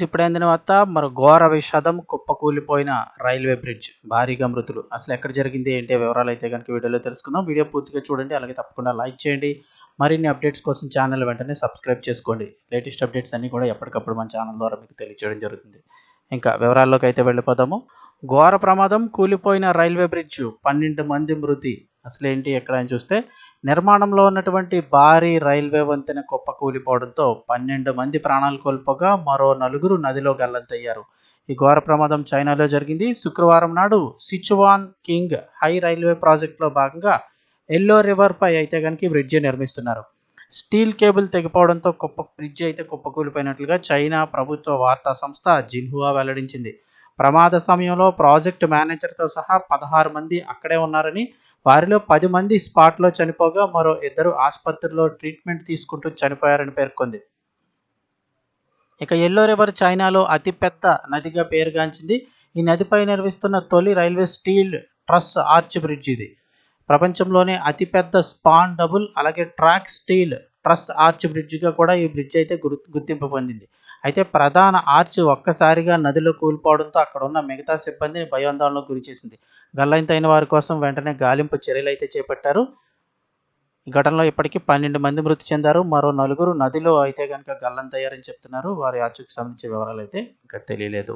ఇప్పుడే అందిన తర్వాత మరి ఘోర విషాదం కుప్పకూలిపోయిన రైల్వే బ్రిడ్జ్. భారీగా మృతులు. అసలు ఎక్కడ జరిగింది ఏంటి వివరాలు అయితే కనుక వీడియోలో తెలుసుకుందాం. వీడియో పూర్తిగా చూడండి అలాగే తప్పకుండా లైక్ చేయండి. మరిన్ని అప్డేట్స్ కోసం ఛానల్ వెంటనే సబ్స్క్రైబ్ చేసుకోండి. లేటెస్ట్ అప్డేట్స్ అన్ని కూడా ఎప్పటికప్పుడు మన ఛానల్ ద్వారా మీకు తెలియజేయడం జరుగుతుంది. ఇంకా వివరాల్లోకి అయితే వెళ్ళిపోదాము. ఘోర ప్రమాదం కూలిపోయిన రైల్వే బ్రిడ్జ్. పన్నెండు మంది మృతి. అసలు ఏంటి ఎక్కడ అని చూస్తే నిర్మాణంలో ఉన్నటువంటి భారీ రైల్వే వంతెన కుప్ప కూలిపోవడంతో పన్నెండు మంది ప్రాణాలు కోల్పోగా మరో నలుగురు నదిలో గల్లంతయ్యారు. ఈ ఘోర ప్రమాదం చైనాలో జరిగింది. శుక్రవారం నాడు సిచువాన్ కింగ్ హై రైల్వే ప్రాజెక్టులో భాగంగా ఎల్లో రివర్ పై అయితే కనుక బ్రిడ్జి నిర్మిస్తున్నారు. స్టీల్ కేబుల్ తెగిపోవడంతో కుప్ప బ్రిడ్జి అయితే కుప్పకూలిపోయినట్లుగా చైనా ప్రభుత్వ వార్తా సంస్థ జిన్హువా వెల్లడించింది. ప్రమాద సమయంలో ప్రాజెక్టు మేనేజర్తో సహా పదహారు మంది అక్కడే ఉన్నారని వారిలో పది మంది స్పాట్లో చనిపోగా మరో ఇద్దరు ఆసుపత్రిలో ట్రీట్మెంట్ తీసుకుంటూ చనిపోయారని పేర్కొంది. ఇక ఎల్లో రివర్ చైనాలో అతిపెద్ద నదిగా పేరుగాంచింది. ఈ నదిపై నిర్మిస్తున్న తొలి railway steel truss arch bridge ఇది. ప్రపంచంలోనే అతిపెద్ద స్పాన్ డబుల్ అలాగే ట్రాక్ స్టీల్ ట్రస్ ఆర్చ్ బ్రిడ్జ్గా కూడా ఈ బ్రిడ్జ్ అయితే గుర్తింపు పొందింది. అయితే ప్రధాన ఆర్చ్ ఒక్కసారిగా నదిలో కూలిపోవడంతో అక్కడ ఉన్న మిగతా సిబ్బందిని భయాందోళనకు గురి చేసింది. గల్లంతైన వారి కోసం వెంటనే గాలింపు చర్యలు అయితే చేపట్టారు. ఈ ఘటనలో ఇప్పటికీ పన్నెండు మంది మృతి చెందారు. మరో నలుగురు నదిలో అయితే కనుక గల్లంతయ్యారని చెప్తున్నారు. వారి ఆచూకి సంబంధించిన వివరాలు అయితే ఇంకా తెలియలేదు.